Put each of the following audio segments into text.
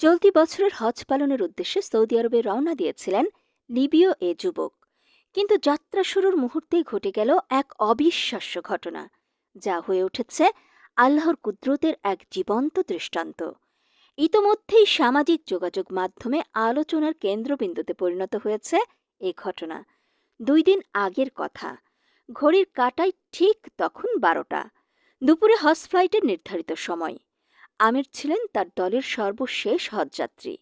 চলতি বছরের হজ পালনের উদ্দেশ্যে সৌদি আরবে রওনা দিয়েছিলেন লিবীয় এ যুবক। কিন্তু যাত্রা শুরুর মুহূর্তেই ঘটে গেল এক অবিশ্বাস্য ঘটনা, যা হয়ে উঠেছে আল্লাহর কুদরতের এক জীবন্ত দৃষ্টান্ত। ইতোমধ্যেই সামাজিক যোগাযোগ মাধ্যমে আলোচনার কেন্দ্রবিন্দুতে পরিণত হয়েছে এ ঘটনা। দুই দিন আগের কথা, ঘড়ির কাটায় ঠিক তখন বারোটা। দুপুরে হজ ফ্লাইটের নির্ধারিত সময়। আমির ছিলেন তার দলের সর্বশেষ হজযাত্রী,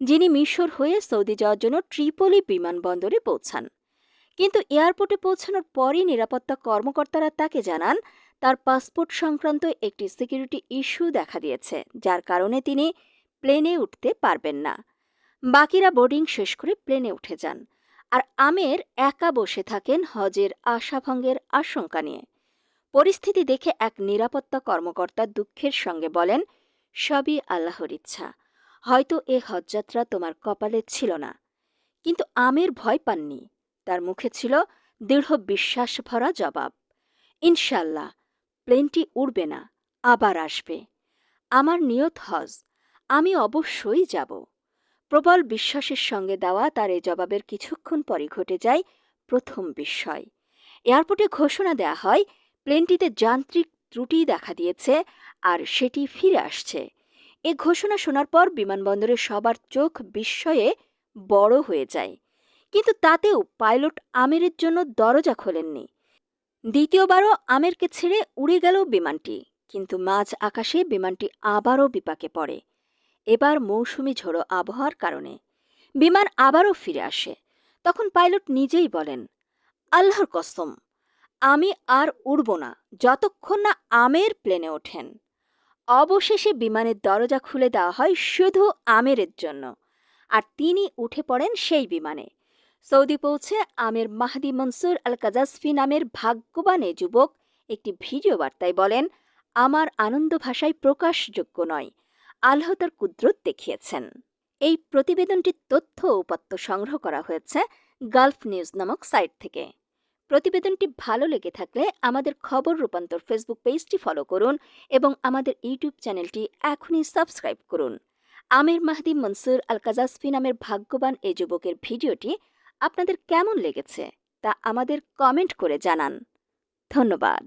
যিনি মিশর হয়ে সৌদি যাওয়ার জন্য ট্রিপলি বিমানবন্দরে পৌঁছান। কিন্তু এয়ারপোর্টে পৌঁছানোর পরই নিরাপত্তা কর্মকর্তারা তাকে জানান, তার পাসপোর্ট সংক্রান্ত একটি সিকিউরিটি ইস্যু দেখা দিয়েছে, যার কারণে তিনি প্লেনে উঠতে পারবেন না। বাকিরা বোর্ডিং শেষ করে প্লেনে উঠে যান, আর আমের একা বসে থাকেন হজের আশাভঙ্গের আশঙ্কা নিয়ে। পরিস্থিতি দেখে এক নিরাপত্তা কর্মকর্তা দুঃখের সঙ্গে বলেন সবই আল্লাহর ইচ্ছা। হয়তো এ হজযাত্রা তোমার কপালে ছিল না। কিন্তু আমের ভয় পাননি। তার মুখে ছিল দৃঢ় বিশ্বাস ভরা জবাব। ইনশাল্লাহ প্লেনটি উড়বে না, আবার আসবে। আমার নিয়ত হজ, আমি অবশ্যই যাব। প্রবল বিশ্বাসের সঙ্গে দেওয়া তার এই জবাবের কিছুক্ষণ পরই ঘটে যায় প্রথম বিস্ময়। এয়ারপোর্টে ঘোষণা দেয়া হয়, প্লেনটিতে যান্ত্রিক ত্রুটি দেখা দিয়েছে আর সেটি ফিরে আসছে। এ ঘোষণা শোনার পর বিমানবন্দরে সবার চোখ বিস্ময়ে বড় হয়ে যায়। কিন্তু তাতেও পাইলট আমেরের জন্য দরজা খোলেননি। দ্বিতীয়বারও আমেরকে ছেড়ে উড়ে গেল বিমানটি, কিন্তু মাঝ আকাশে বিমানটি আবারও বিপাকে পড়ে। এবার মৌসুমি ঝোড়ো আবহাওয়ার কারণে। বিমান আবারও ফিরে আসে। তখন পাইলট নিজেই বলেন, আল্লাহর কসম, আমি আর উড়ব না, যতক্ষণ না আমের প্লেনে ওঠেন। অবশেষে বিমানের দরজা খুলে দেওয়া হয় শুধু আমেরের জন্য। আর তিনি উঠে পড়েন সেই বিমানে। সৌদি পৌঁছে আমের মাহদি মনসুর আল কাজাসফি নামের ভাগ্যবান যুবক একটি ভিডিও বার্তায় বলেন, আমার আনন্দ ভাষায় প্রকাশযোগ্য নয়, আল্লাহ তার কুদরত দেখিয়েছেন। এই প্রতিবেদনটির তথ্য উপাত্ত সংগ্রহ করা হয়েছে গালফ নিউজ নামক সাইট থেকে। প্রতিবেদনটি ভালো লেগে থাকলে আমাদের খবর রূপান্তর ফেসবুক পেজটি ফলো করুন এবং আমাদের ইউটিউব চ্যানেলটি এখনই সাবস্ক্রাইব করুন আমির মাহদি মনসুর আল কাজাসফি নামের ভাগ্যবান এই যুবকের ভিডিওটি আপনাদের কেমন লেগেছে তা আমাদের কমেন্ট করে জানান ধন্যবাদ